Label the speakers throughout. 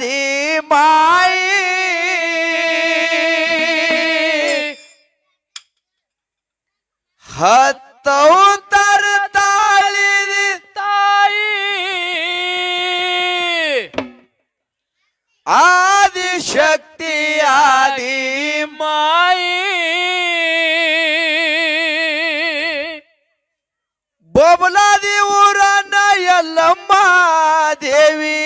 Speaker 1: ಆದಿ ಬಾಯಿ. ಹತ್ತೌತರ ತಾಳಿದಿ
Speaker 2: ತಾಯಿ.
Speaker 1: ಆದಿಶಕ್ತಿ ಆದಿ
Speaker 2: ಮಾಯಿ.
Speaker 1: ಬೊಬಲಾದಿ ಊರನ್ನ ಎಲ್ಲಮ್ಮ ದೇವಿ.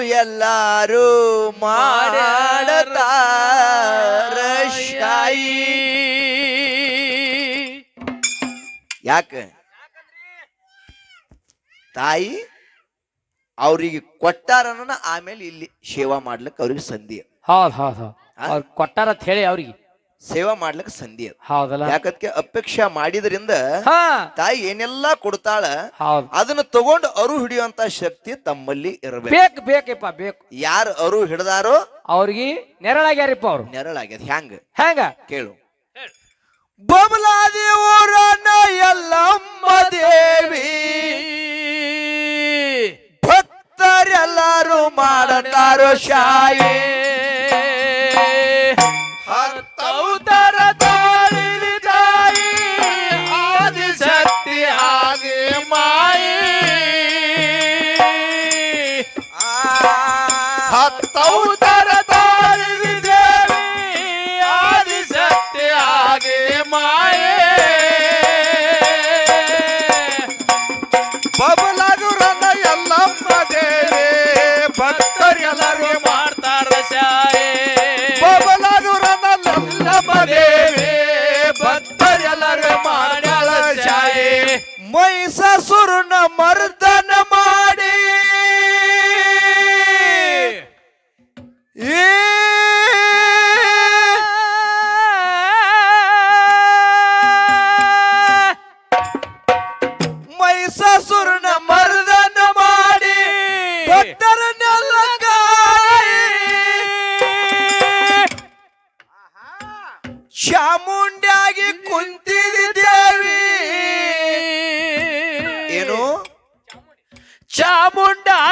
Speaker 1: ಎಲ್ಲಾರು ಮಾಡತಾರ ಶಾಯಿ? ಯಾಕೆ? ತಾಯಿ ಅವ್ರಿಗೆ ಕೊಟ್ಟಾರನ್ನ ಆಮೇಲೆ ಇಲ್ಲಿ ಸೇವಾ ಮಾಡ್ಲಿಕ್ಕೆ ಅವ್ರಿಗೆ ಸಂಧಿ.
Speaker 2: ಹೌದ್ ಹೌದ್ ಹೌದ್. ಅವ್ರು ಕೊಟ್ಟಾರ ಅಂತ ಹೇಳಿ ಅವ್ರಿಗೆ.
Speaker 1: ಸೇವಾ ಮಾಡ್ಲಿಕ್ಕೆ ಸಂಧಿ ಅದು.
Speaker 2: ಹೌದಲ್ಲ?
Speaker 1: ಯಾಕಂದ್ರೆ ಅಪೇಕ್ಷೆ ಮಾಡಿದ್ರಿಂದ
Speaker 2: ಹಾ.
Speaker 1: ತಾಯಿ ಏನೆಲ್ಲಾ ಕೊಡ್ತಾಳ
Speaker 2: ಹೌದ್.
Speaker 1: ಅದನ್ನ ತಗೊಂಡು ಅರು ಹಿಡಿಯುವಂತ ಶಕ್ತಿ ತಮ್ಮಲ್ಲಿ ಇರಬೇಕು.
Speaker 2: ಬೇಕು ಬೇಕಪ್ಪ ಬೇಕು.
Speaker 1: ಯಾರು ಅರು ಹಿಡ್ದಾರೋ
Speaker 2: ಅವ್ರಿಗೆ ನೆರಳಾಗ್ಯಾರಿಪ್ಪ ಅವ್ರು.
Speaker 1: ನೆರಳಾಗ್ಯದ. ಹ್ಯಾಂಗ?
Speaker 2: ಹೆಂಗ
Speaker 1: ಕೇಳು. ಬಬಲಾದಿ ಊರನ್ನ ಎಲ್ಲಮ್ಮ ದೇವಿ ಭಕ್ತರೆಲ್ಲರೂ ಮಾಡತಾರೋ ಶಾಯಿ.
Speaker 2: ಹತ್ತೌತರ ತಾಳಿಲಿ ದೇವಿ ಆದಿಶಕ್ತಿ ಹಾಗೆ ಮಾಯೆ.
Speaker 1: ಬಬಲಾದುರನ್ನ ಎಲ್ಲಮ್ಮ ದೇವಿ ಭಕ್ತರೆಲ್ಲರೂ
Speaker 2: ಮಾಡ್ತಾರ ಶಾಯೆ.
Speaker 1: ಬಬಲಾದುರನ್ನ ಎಲ್ಲಮ್ಮ ದೇವಿ
Speaker 2: ಭಕ್ತರೆಲ್ಲರೂ ಮಾಡ್ಯಾಳ ಶಾಯೆ.
Speaker 1: ಮೈಸಾಸುರನ ಮರ್ದನ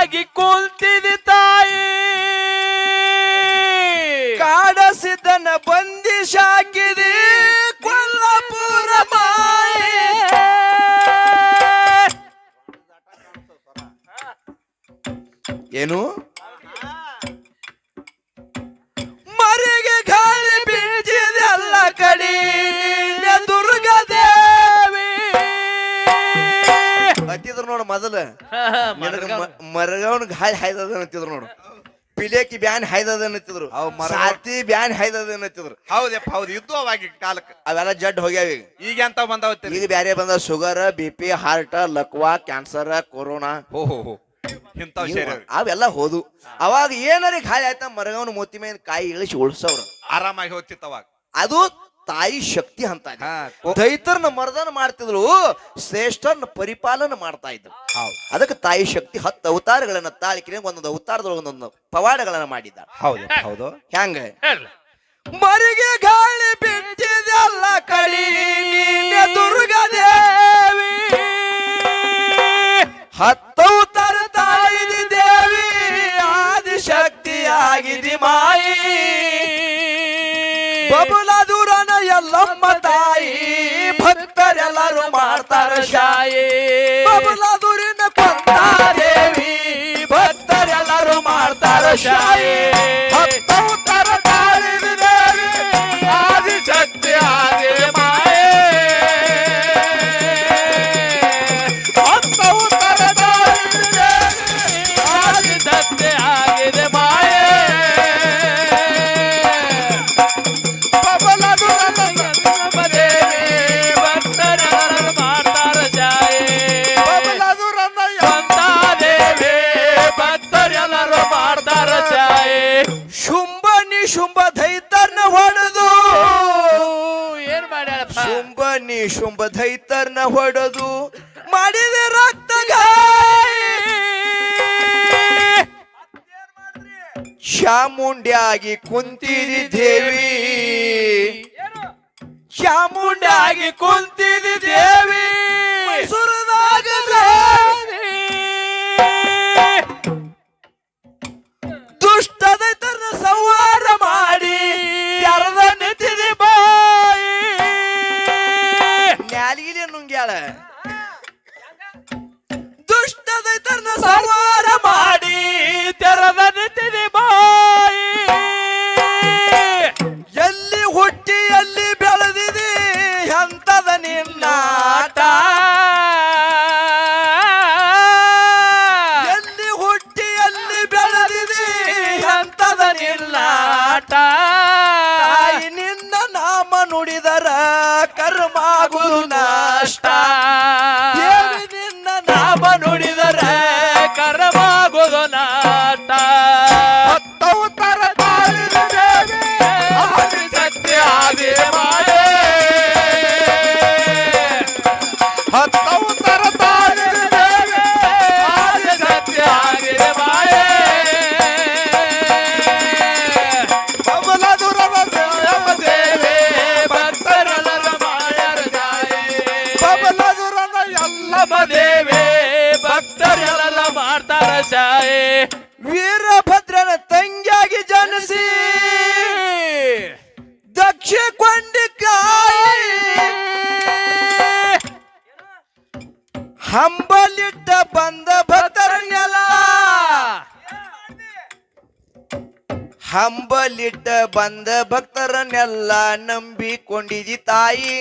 Speaker 1: লাগি কুলতি ನೋಡು ಮೊದಲು. ಮರಗವನ್ ಗಾಳಿ ಹಾಯ್ದದ ಅಂತಿದ್ರು ನೋಡು. ಪಿಲೇಕಿ ಬ್ಯಾನ್ ಹಾಯ್ದದ ಅನ್ನತ್ತಿದ್ರು. ಸಾತಿ ಬ್ಯಾನ್ ಹಾಯ್ದದ ಅನ್ನತ್ತಿದ್ರು.
Speaker 3: ಹೌದಪ್ಪ ಹೌದು. ಇದ್ದು ಅವಾಗ ಕಾಲಕ್ಕೆ.
Speaker 1: ಅವೆಲ್ಲ ಜಡ್ ಹೋಗ್ಯಾವ ಈಗ.
Speaker 3: ಈಗ ಅಂತ ಬಂದವತ್ತಿ
Speaker 1: ಈಗ ಬ್ಯಾರೆ ಬಂದ ಶುಗರ್ ಬಿ ಪಿ ಹಾರ್ಟ್ ಲಕ್ವಾ ಕ್ಯಾನ್ಸರ್ ಕೊರೋನಾ.
Speaker 3: ಹೋ ಹೋ ಹೋ. ಇಂಥವ್ ಸೇರಿ
Speaker 1: ಅವೆಲ್ಲ ಹೋದು. ಅವಾಗ ಏನಾರ ಗಾಳಿ ಆಯ್ತಾ ಮರಗವನ ಮೋತಿ ಮೇಲೆ ಕಾಯಿ ಇಳಿಸಿ ಉಳ್ಸವ್ರು.
Speaker 3: ಆರಾಮಾಗಿ ಹೋಗ್ತಿತ್ತು ಅವಾಗ.
Speaker 1: ಅದು ತಾಯಿ ಶಕ್ತಿ ಅಂತ ದೈತರನ್ನ ಮರ್ದನ ಮಾಡ್ತಿದ್ರು ಶ್ರೇಷ್ಠರನ್ನ ಪರಿಪಾಲನೆ ಮಾಡ್ತಾ ಇದ್ರು.
Speaker 3: ಹೌದು.
Speaker 1: ಅದಕ್ಕೆ ತಾಯಿ ಶಕ್ತಿ ಹತ್ತು ಅವತಾರಗಳನ್ನ ತಾಳಿಕಿನ ಒಂದೊಂದು ಅವತಾರದೊಳಗೆ ಒಂದೊಂದು ಪವಾಡಗಳನ್ನ ಮಾಡಿದ್ದ
Speaker 3: ಹೌದು ಹೌದು.
Speaker 1: ಹೆಂಗ ಮರಿಗೆ ಗಾಳಿ ಬಿಟ್ಟಿದೆಲ್ಲ ಕಡಿ ಮಾಡ್ತಾರ ಶಾಯಿ. ಬಬಲಾದೂರಿನ ಕೊಂದ ದೇವಿ ಭಕ್ತರೆಲ್ಲರೂ ಮಾಡ್ತಾರ ಶಾಯಿ. ಶುಂಭ ದೈತರ್ನ ಹೊಡೆದು ಮಾಡಿದೆ ರಕ್ತ ಶಾಮುಂಡಿಯಾಗಿ ಕುಂತಿದಿ ದೇವಿ. ಚಾಮುಂಡಿಯಾಗಿ
Speaker 2: ಕುಂತಿದಿ ದೇವಿ. ಭಕ್ತರೆಲ್ಲ ಮಾಡ್ತಾರ ಸಾಯಿ
Speaker 1: ವೀರಭದ್ರನ ತಂಗಿಯಾಗಿ ಜನಿಸಿ ದಕ್ಷ ಕೊಂಡ ಹಂಬಲಿಟ್ಟ ಬಂದ ಭಕ್ತರನ್ನೆಲ್ಲ. ಹಂಬಲಿಟ್ಟ ಬಂದ ಭಕ್ತರನ್ನೆಲ್ಲ ನಂಬಿಕೊಂಡಿದಿ ತಾಯಿ.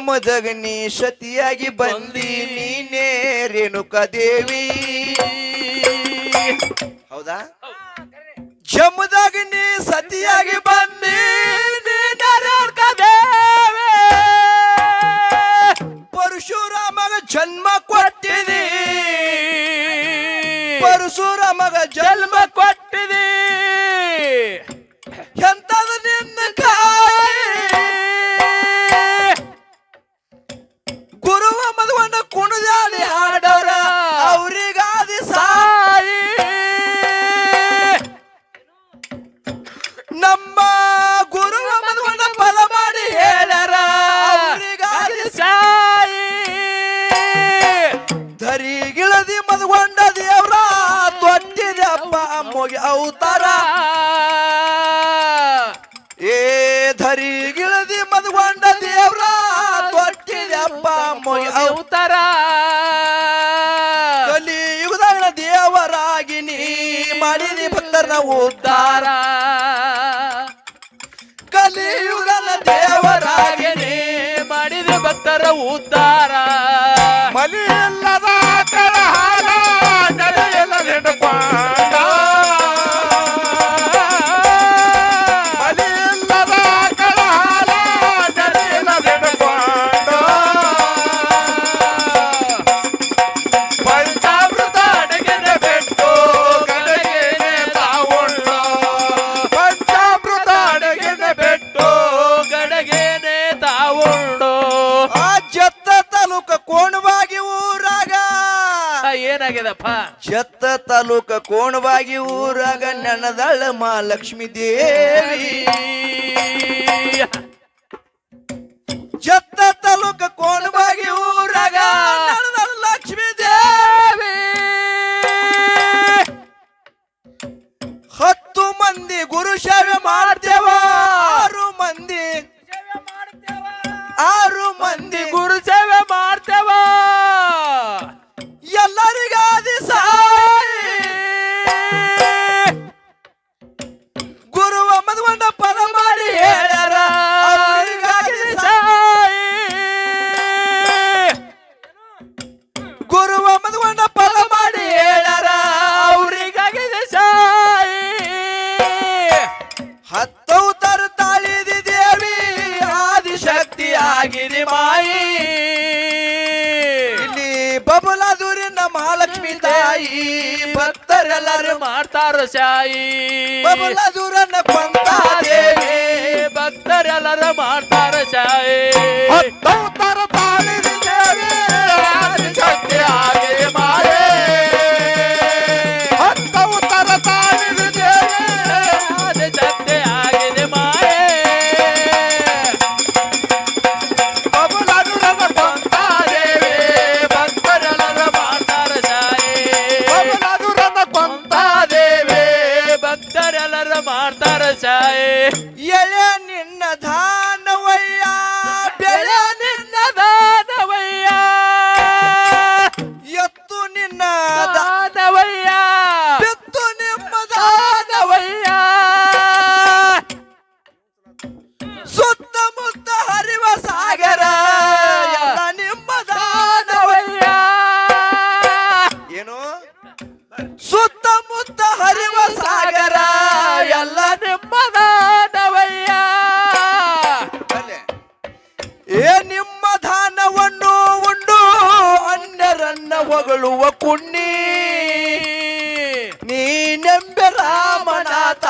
Speaker 1: ಮದಗ್ನಿ ಸತಿಯಾಗಿ ಬಂದಿ ನೀನೇ ರೇಣುಕಾ ದೇವಿ ಹೌದಾ? ಜಮದಗ್ನಿ ಸತಿಯಾಗಿ ಅಪ್ಪ ಮೊಯ ಅವತಾರ ಕಲಿಯುಗದಾಗ ದೇವರಾಗಿ ನೀ ಮಾಡಿದಿ ಭಕ್ತರನ ಉದ್ಧಾರ ಕಲಿಯುಗನ ದೇವರಾಗಿ ನೀ
Speaker 2: ಮಾಡಿದಿ ಭಕ್ತರ ಉದ್ಧಾರ
Speaker 1: ಮಲಿಯಲ್ಲದ ಕಲಹಾಲ ನಡೆಯಲ್ಲ ನೆಡಪಾ ಲೋಕ ಕೋಣವಾಗಿ ಊರಾಗ ನನದಳ ಮಹಾಲಕ್ಷ್ಮಿ ದೇವಿ. ಜತ್ತ ತಲುಕ ಕೋಣವಾಗಿ ಊರಾಗ ನನದಳ ಲಕ್ಷ್ಮಿ ದೇವಿ. ಹತ್ತು ಮಂದಿ ಗುರು ಸೇವೆ ಮಾಡ್ತೇವ. ಆರು ಮಂದಿ. ಆರು ಮಂದಿ ಗುರು
Speaker 2: ಸೇವೆ ಮಾಡ್ತೇವ.
Speaker 1: ಆಗಿದೆ ಮಾಯಿ ಇಲ್ಲಿ ಬಬಲಾದೂರಿನ ಮಹಾಲಕ್ಷ್ಮಿ ತಾಯಿ ಭಕ್ತರೆಲ್ಲರೂ
Speaker 2: ಮಾಡ್ತಾರ ಶಾಯಿ.
Speaker 1: ಬಬಲಾದೂರನ್ನ ಕೊಂತಾದೇವಿ
Speaker 2: ಭಕ್ತರೆಲ್ಲರೂ ಮಾಡ್ತಾರ ಶಾಯಿ.
Speaker 1: ತಾಯಿ
Speaker 2: ಶಕ್ತಿ ಆಗಿದೆ
Speaker 1: ಹೊಗಳುವ ಕುಣ್ಣಿ ನೀನೆಂಬೆ ರಾಮನಾಥ